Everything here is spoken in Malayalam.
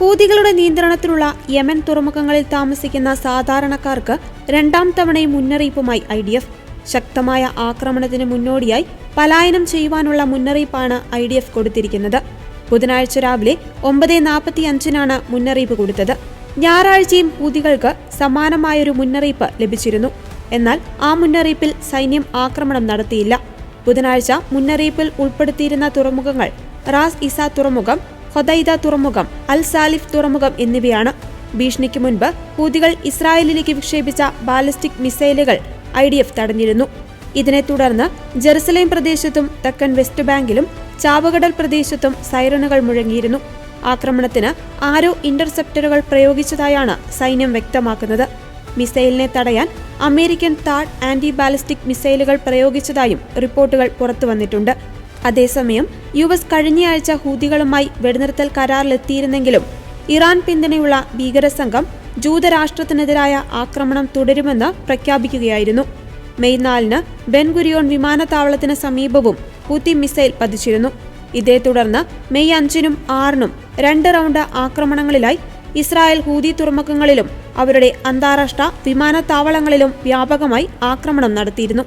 ഹൂതികളുടെ നിയന്ത്രണത്തിലുള്ള യമൻ തുറമുഖങ്ങളിൽ താമസിക്കുന്ന സാധാരണക്കാർക്ക് രണ്ടാം തവണയും മുന്നറിയിപ്പുമായി ഐ ഡി എഫ്. ശക്തമായ ആക്രമണത്തിന് മുന്നോടിയായി പലായനം ചെയ്യുവാനുള്ള മുന്നറിയിപ്പാണ് ഐ ഡി എഫ് കൊടുത്തിരിക്കുന്നത്. ബുധനാഴ്ച രാവിലെ ഒമ്പത് നാൽപ്പത്തി അഞ്ചിനാണ് മുന്നറിയിപ്പ് കൊടുത്തത്. ഞായറാഴ്ചയും ഹൂതികൾക്ക് സമാനമായൊരു മുന്നറിയിപ്പ് ലഭിച്ചിരുന്നു. എന്നാൽ ആ മുന്നറിയിപ്പിൽ സൈന്യം ആക്രമണം നടത്തിയില്ല. ബുധനാഴ്ച മുന്നറിയിപ്പിൽ ഉൾപ്പെടുത്തിയിരുന്ന തുറമുഖങ്ങൾ റാസ് ഇസ തുറമുഖം ഹൊദൈദ തുറമുഖം അൽ സാലിഫ് തുറമുഖം എന്നിവയാണ്. ഭീഷണിക്ക് മുൻപ് ഹൂതികൾ ഇസ്രായേലിലേക്ക് വിക്ഷേപിച്ച ബാലിസ്റ്റിക് മിസൈലുകൾ ഐ ഡി എഫ് തടഞ്ഞിരുന്നു. ഇതിനെ തുടർന്ന് ജെറുസലേം പ്രദേശത്തും തെക്കൻ വെസ്റ്റ് ബാങ്കിലും ചാവകടൽ പ്രദേശത്തും സൈറണുകൾ മുഴങ്ങിയിരുന്നു. ആക്രമണത്തിന് ആരോ ഇന്റർസെപ്റ്ററുകൾ പ്രയോഗിച്ചതായാണ് സൈന്യം വ്യക്തമാക്കുന്നത്. മിസൈലിനെ തടയാൻ അമേരിക്കൻ താഡ് ആന്റി ബാലിസ്റ്റിക് മിസൈലുകൾ പ്രയോഗിച്ചതായും റിപ്പോർട്ടുകൾ പുറത്തുവന്നിട്ടുണ്ട്. അതേസമയം യു എസ് കഴിഞ്ഞയാഴ്ച ഹൂതികളുമായി വെടിനിർത്തൽ കരാറിലെത്തിയിരുന്നെങ്കിലും ഇറാൻ പിന്തുണയുള്ള ഭീകരസംഘം ജൂതരാഷ്ട്രത്തിനെതിരായ ആക്രമണം തുടരുമെന്ന് പ്രഖ്യാപിക്കുകയായിരുന്നു. മെയ് നാലിന് ബെൻഗുരിയോൺ വിമാനത്താവളത്തിന് സമീപവും ഹൂത്തി മിസൈൽ പതിച്ചിരുന്നു. ഇതേ തുടർന്ന് മെയ് അഞ്ചിനും ആറിനും രണ്ട് റൗണ്ട് ആക്രമണങ്ങളിലായി ഇസ്രായേൽ ഹൂതി തുറമുഖങ്ങളിലും അവരുടെ അന്താരാഷ്ട്ര വിമാനത്താവളങ്ങളിലും വ്യാപകമായി ആക്രമണം നടത്തിയിരുന്നു.